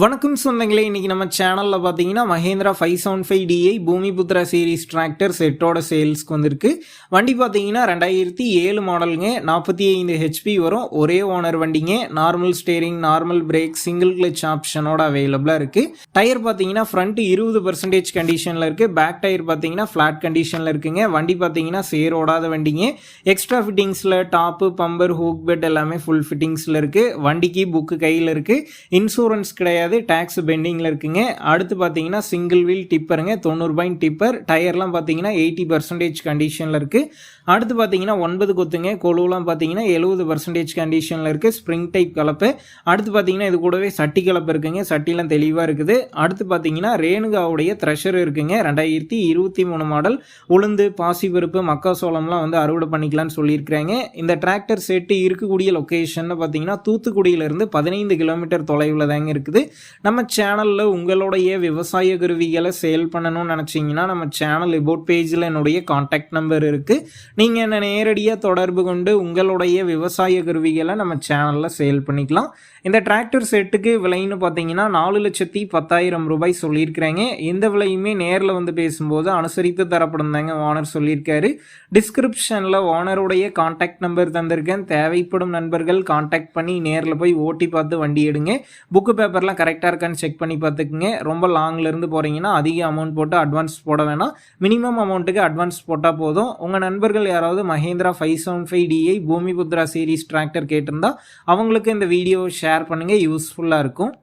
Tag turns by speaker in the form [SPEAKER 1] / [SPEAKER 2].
[SPEAKER 1] வணக்கம் சொந்தங்களே இன்றைக்கி நம்ம சேனலில் பார்த்தீங்கன்னா Mahindra five seven five DI Bhoomiputra series tractor செட்டோட சேல்ஸ்க்கு வந்திருக்கு. வண்டி பார்த்தீங்கன்னா ரெண்டாயிரத்தி ஏழு மாடலுங்க நாற்பத்தி ஐந்து ஹெச்பி வரும். ஒரே ஓனர் வண்டிங்க normal steering normal brake single clutch ஆப்ஷனோட அவைலபிளாக இருக்குது டயர் பார்த்தீங்கன்னா ஃப்ரண்ட் இருபது பர்சன்டேஜ் கண்டிஷனில் இருக்குது பேக் டயர் பார்த்தீங்கன்னா ஃப்ளாட் கண்டிஷனில் இருக்குங்க. வண்டி பார்த்தீங்கன்னா சேரோடாத வண்டிங்க. எக்ஸ்ட்ரா ஃபிட்டிங்ஸில் டாப்பு பம்பர் ஹூக் பெட் எல்லாமே ஃபுல் ஃபிட்டிங்ஸில் இருக்குது வண்டிக்கு புக்கு கையில் இருக்குது இன்சூரன்ஸ் கிடையாது. டேக்ஸ் பெண்டிங்கில் இருக்குங்க. அடுத்து பார்த்தீங்கன்னா சிங்கிள் வீல் டிப்பருங்க தொண்ணூறுபாயின் டிப்பர் டயர்லாம் பார்த்தீங்கன்னா எயிட்டி பர்சன்டேஜ் கண்டிஷனில் இருக்குது அடுத்து பார்த்தீங்கன்னா ஒன்பது கொத்துங்க. கொழுவெலாம் பார்த்தீங்கன்னா எழுபது பர்சன்டேஜ் கண்டிஷனில் இருக்குது ஸ்ப்ரிங் டைப் கலப்பு. அடுத்து பார்த்தீங்கன்னா இது கூடவே சட்டி கலப்பு இருக்குங்க. சட்டிலாம் தெளிவாக இருக்குது. அடுத்து பார்த்தீங்கன்னா ரேணுகாவுடைய த்ரெஷர் இருக்குங்க. ரெண்டாயிரத்தி இருபத்தி மூணு மாடல் உளுந்து பாசிப்பருப்பு மக்காசோளம்லாம் வந்து அறுவடை பண்ணிக்கலாம்னு சொல்லியிருக்கிறாங்க. இந்த டிராக்டர் செட்டு இருக்கக்கூடிய லொக்கேஷன் பார்த்தீங்கன்னா தூத்துக்குடியிலேருந்து பதினைந்து கிலோமீட்டர் தொலைவில் தாங்க இருக்குது. நம்ம சேனலில் உங்களுடைய விவசாய கருவிகளை சேல் பண்ணணும்னு நினச்சிங்கன்னா நம்ம சேனல் இபோட் பேஜில் என்னுடைய காண்டாக்ட் நம்பர் இருக்குது நீங்கள் என்னை நேரடியாக தொடர்பு கொண்டு உங்களுடைய விவசாய கருவிகளை நம்ம சேனலில் சேல் பண்ணிக்கலாம். இந்த டிராக்டர் செட்டுக்கு விலைன்னு பார்த்தீங்கன்னா நாலு லட்சத்தி பத்தாயிரம் ரூபாய் சொல்லியிருக்கிறாங்க. எந்த விலையுமே நேரில் வந்து பேசும்போது அனுசரித்து தரப்படும் தாங்க ஓனர் சொல்லியிருக்காரு. டிஸ்கிரிப்ஷனில் ஓனருடைய காண்டாக்ட் நம்பர் தந்திருக்கேன். தேவைப்படும் நண்பர்கள் காண்டாக்ட் பண்ணி நேரில் போய் ஓட்டி பார்த்து வண்டி எடுங்க. புக்கு பேப்பர்லாம் கரெக்டாக இருக்கான்னு செக் பண்ணி பார்த்துக்குங்க. ரொம்ப லாங்கில் இருந்து போகிறீங்கன்னா அதிக அமௌண்ட் போட்டு அட்வான்ஸ் போட வேணாம். மினிமம் அமௌண்ட்டுக்கு அட்வான்ஸ் போட்டால் போதும். உங்கள் நண்பர்கள் யாராவது Mahindra five seven five DI Bhoomiputra series tractor கேட்டிருந்தா அவங்களுக்கு இந்த வீடியோவை ஷேர் பண்ணுங்கள் யூஸ்ஃபுல்லாக இருக்கும்.